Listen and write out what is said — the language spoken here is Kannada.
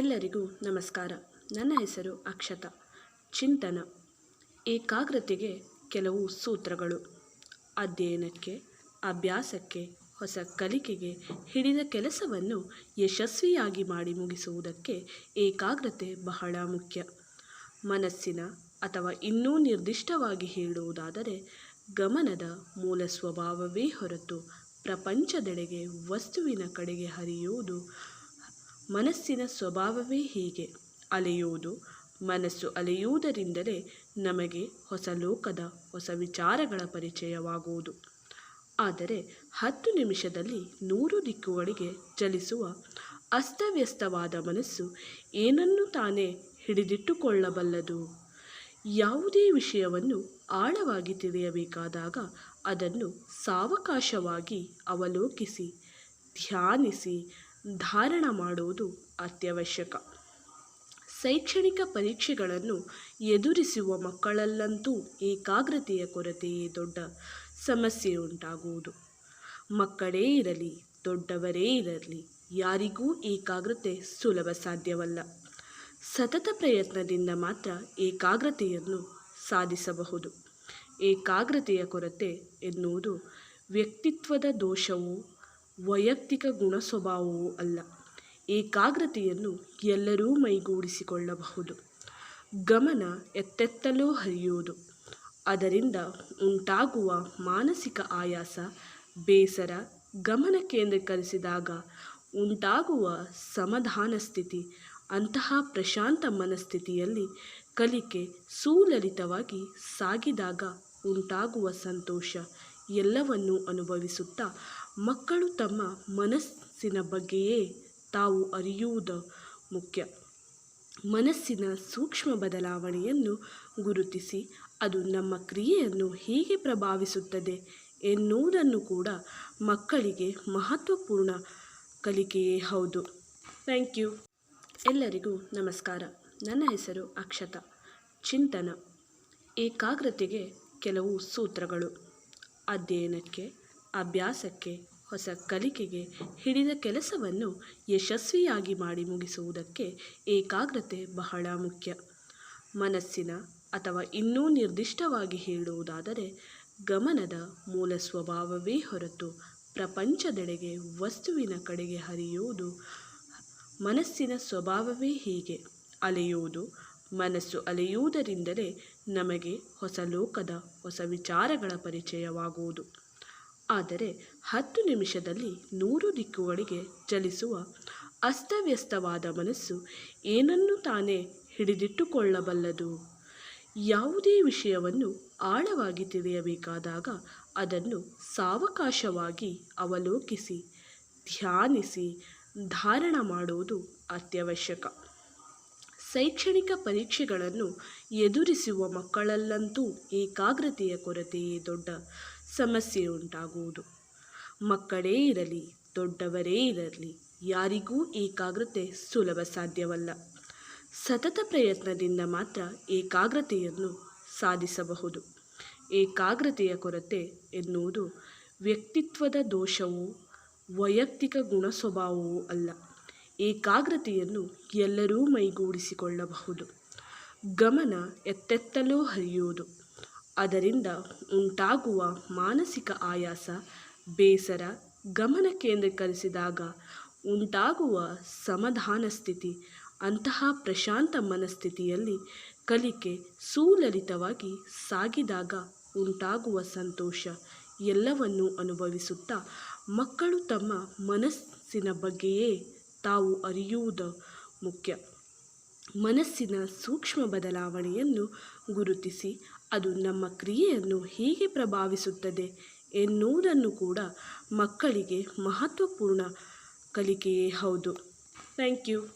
ಎಲ್ಲರಿಗೂ ನಮಸ್ಕಾರ. ನನ್ನ ಹೆಸರು ಅಕ್ಷತಾ. ಚಿಂತನ. ಏಕಾಗ್ರತೆಗೆ ಕೆಲವು ಸೂತ್ರಗಳು. ಅಧ್ಯಯನಕ್ಕೆ, ಅಭ್ಯಾಸಕ್ಕೆ, ಹೊಸ ಕಲಿಕೆಗೆ ಹಿಡಿದ ಕೆಲಸವನ್ನು ಯಶಸ್ವಿಯಾಗಿ ಮಾಡಿ ಮುಗಿಸುವುದಕ್ಕೆ ಏಕಾಗ್ರತೆ ಬಹಳ ಮುಖ್ಯ. ಮನಸ್ಸಿನ ಅಥವಾ ಇನ್ನೂ ನಿರ್ದಿಷ್ಟವಾಗಿ ಹೇಳುವುದಾದರೆ, ಗಮನದ ಮೂಲ ಸ್ವಭಾವವೇ ಹೊರತು ಪ್ರಪಂಚದೆಡೆಗೆ ವಸ್ತುವಿನ ಕಡೆಗೆ ಹರಿಯುವುದು ಮನಸ್ಸಿನ ಸ್ವಭಾವವೇ ಹೀಗೆ. ಅಲೆಯುವುದು ಮನಸ್ಸು ಅಲೆಯುವುದರಿಂದಲೇ ನಮಗೆ ಹೊಸ ಲೋಕದ ಹೊಸ ವಿಚಾರಗಳ ಪರಿಚಯವಾಗುವುದು. ಆದರೆ ಹತ್ತು ನಿಮಿಷದಲ್ಲಿ ನೂರು ದಿಕ್ಕುಗಳಿಗೆ ಚಲಿಸುವ ಅಸ್ತವ್ಯಸ್ತವಾದ ಮನಸ್ಸು ಏನನ್ನು ತಾನೇ ಹಿಡಿದಿಟ್ಟುಕೊಳ್ಳಬಲ್ಲದು? ಯಾವುದೇ ವಿಷಯವನ್ನು ಆಳವಾಗಿ ತಿಳಿಯಬೇಕಾದಾಗ ಅದನ್ನು ಸಾವಕಾಶವಾಗಿ ಅವಲೋಕಿಸಿ, ಧ್ಯಾನಿಸಿ ಧಾರಣ ಮಾಡುವುದು ಅತ್ಯವಶ್ಯಕ. ಶೈಕ್ಷಣಿಕ ಪರೀಕ್ಷೆಗಳನ್ನು ಎದುರಿಸುವ ಮಕ್ಕಳಲ್ಲಂತೂ ಏಕಾಗ್ರತೆಯ ಕೊರತೆಯೇ ದೊಡ್ಡ ಸಮಸ್ಯೆ ಉಂಟಾಗುವುದು. ಮಕ್ಕಳೇ ಇರಲಿ, ದೊಡ್ಡವರೇ ಇರಲಿ, ಯಾರಿಗೂ ಏಕಾಗ್ರತೆ ಸುಲಭ ಸಾಧ್ಯವಲ್ಲ. ಸತತ ಪ್ರಯತ್ನದಿಂದ ಮಾತ್ರ ಏಕಾಗ್ರತೆಯನ್ನು ಸಾಧಿಸಬಹುದು. ಏಕಾಗ್ರತೆಯ ಕೊರತೆ ಎನ್ನುವುದು ವ್ಯಕ್ತಿತ್ವದ ದೋಷವೂ ವೈಯಕ್ತಿಕ ಗುಣ ಸ್ವಭಾವವೂ ಅಲ್ಲ. ಏಕಾಗ್ರತೆಯನ್ನು ಎಲ್ಲರೂ ಮೈಗೂಡಿಸಿಕೊಳ್ಳಬಹುದು. ಗಮನ ಎತ್ತೆತ್ತಲೋ ಹರಿಯುವುದು ಅದರಿಂದ ಉಂಟಾಗುವ ಮಾನಸಿಕ ಆಯಾಸ, ಬೇಸರ, ಗಮನ ಕೇಂದ್ರೀಕರಿಸಿದಾಗ ಉಂಟಾಗುವ ಸಮಾಧಾನ ಸ್ಥಿತಿ, ಅಂತಹ ಪ್ರಶಾಂತ ಮನಸ್ಥಿತಿಯಲ್ಲಿ ಕಲಿಕೆ ಸುಲಲಿತವಾಗಿ ಸಾಗಿದಾಗ ಉಂಟಾಗುವ ಸಂತೋಷ ಎಲ್ಲವನ್ನೂ ಅನುಭವಿಸುತ್ತಾ ಮಕ್ಕಳು ತಮ್ಮ ಮನಸ್ಸಿನ ಬಗ್ಗೆಯೇ ತಾವು ಅರಿಯುವುದು ಮುಖ್ಯ. ಮನಸ್ಸಿನ ಸೂಕ್ಷ್ಮ ಬದಲಾವಣೆಯನ್ನು ಗುರುತಿಸಿ, ಅದು ನಮ್ಮ ಕ್ರಿಯೆಯನ್ನು ಹೇಗೆ ಪ್ರಭಾವಿಸುತ್ತದೆ ಎನ್ನುವುದನ್ನು ಕೂಡ ಮಕ್ಕಳಿಗೆ ಮಹತ್ವಪೂರ್ಣ ಕಲಿಕೆಯೇ ಹೌದು. Thank you. ಎಲ್ಲರಿಗೂ ನಮಸ್ಕಾರ. ನನ್ನ ಹೆಸರು ಅಕ್ಷತಾ. ಚಿಂತನ. ಏಕಾಗ್ರತೆಗೆ ಕೆಲವು ಸೂತ್ರಗಳು. ಅಧ್ಯಯನಕ್ಕೆ ಅಭ್ಯಾಸಕ್ಕೆ, ಹೊಸ ಕಲಿಕೆಗೆ ಹಿಡಿದ ಕೆಲಸವನ್ನು ಯಶಸ್ವಿಯಾಗಿ ಮಾಡಿ ಮುಗಿಸುವುದಕ್ಕೆ ಏಕಾಗ್ರತೆ ಬಹಳ ಮುಖ್ಯ. ಮನಸ್ಸಿನ ಅಥವಾ ಇನ್ನೂ ನಿರ್ದಿಷ್ಟವಾಗಿ ಹೇಳುವುದಾದರೆ, ಗಮನದ ಮೂಲ ಸ್ವಭಾವವೇ ಹೊರತು ಪ್ರಪಂಚದೆಡೆಗೆ ವಸ್ತುವಿನ ಕಡೆಗೆ ಹರಿಯುವುದು ಮನಸ್ಸಿನ ಸ್ವಭಾವವೇ ಹೀಗೆ. ಅಲೆಯುವುದು ಮನಸ್ಸು ಅಲೆಯುವುದರಿಂದಲೇ ನಮಗೆ ಹೊಸ ಲೋಕದ ಹೊಸ ವಿಚಾರಗಳ ಪರಿಚಯವಾಗುವುದು. ಆದರೆ ಹತ್ತು ನಿಮಿಷದಲ್ಲಿ ನೂರು ದಿಕ್ಕುಗಳಿಗೆ ಚಲಿಸುವ ಅಸ್ತವ್ಯಸ್ತವಾದ ಮನಸ್ಸು ಏನನ್ನು ತಾನೇ ಹಿಡಿದಿಟ್ಟುಕೊಳ್ಳಬಲ್ಲದು? ಯಾವುದೇ ವಿಷಯವನ್ನು ಆಳವಾಗಿ ತಿಳಿಯಬೇಕಾದಾಗ ಅದನ್ನು ಸಾವಕಾಶವಾಗಿ ಅವಲೋಕಿಸಿ, ಧ್ಯಾನಿಸಿ, ಧಾರಣ ಮಾಡುವುದು ಅತ್ಯವಶ್ಯಕ. ಶೈಕ್ಷಣಿಕ ಪರೀಕ್ಷೆಗಳನ್ನು ಎದುರಿಸುವ ಮಕ್ಕಳಲ್ಲಂತೂ ಏಕಾಗ್ರತೆಯ ಕೊರತೆಯೇ ದೊಡ್ಡ ಸಮಸ್ಯೆ ಉಂಟಾಗುವುದು. ಮಕ್ಕಳೇ ಇರಲಿ, ದೊಡ್ಡವರೇ ಇರಲಿ, ಯಾರಿಗೂ ಏಕಾಗ್ರತೆ ಸುಲಭ ಸಾಧ್ಯವಲ್ಲ. ಸತತ ಪ್ರಯತ್ನದಿಂದ ಮಾತ್ರ ಏಕಾಗ್ರತೆಯನ್ನು ಸಾಧಿಸಬಹುದು. ಏಕಾಗ್ರತೆಯ ಕೊರತೆ ಎನ್ನುವುದು ವ್ಯಕ್ತಿತ್ವದ ದೋಷವೂ, ವೈಯಕ್ತಿಕ ಗುಣ ಸ್ವಭಾವವೂ ಅಲ್ಲ. ಏಕಾಗ್ರತೆಯನ್ನು ಎಲ್ಲರೂ ಮೈಗೂಡಿಸಿಕೊಳ್ಳಬಹುದು. ಗಮನ ಎತ್ತೆತ್ತಲೋ ಹರಿಯುವುದು. ಅದರಿಂದ ಉಂಟಾಗುವ ಮಾನಸಿಕ ಆಯಾಸ, ಬೇಸರ, ಗಮನ ಕೇಂದ್ರೀಕರಿಸಿದಾಗ ಉಂಟಾಗುವ ಸಮಾಧಾನ ಸ್ಥಿತಿ, ಅಂತಹ ಪ್ರಶಾಂತ ಮನಸ್ಥಿತಿಯಲ್ಲಿ ಕಲಿಕೆ ಸುಲಲಿತವಾಗಿ ಸಾಗಿದಾಗ ಉಂಟಾಗುವ ಸಂತೋಷ ಎಲ್ಲವನ್ನೂ ಅನುಭವಿಸುತ್ತಾ ಮಕ್ಕಳು ತಮ್ಮ ಮನಸ್ಸಿನ ಬಗ್ಗೆಯೇ ತಾವು ಅರಿಯುವುದು ಮುಖ್ಯ. ಮನಸ್ಸಿನ ಸೂಕ್ಷ್ಮ ಬದಲಾವಣೆಯನ್ನು ಗುರುತಿಸಿ, ಅದು ನಮ್ಮ ಕ್ರಿಯೆಯನ್ನು ಹೇಗೆ ಪ್ರಭಾವಿಸುತ್ತದೆ ಎನ್ನುವುದನ್ನು ಕೂಡ ಮಕ್ಕಳಿಗೆ ಮಹತ್ವಪೂರ್ಣ ಕಲಿಕೆಯೇ ಹೌದು. Thank you.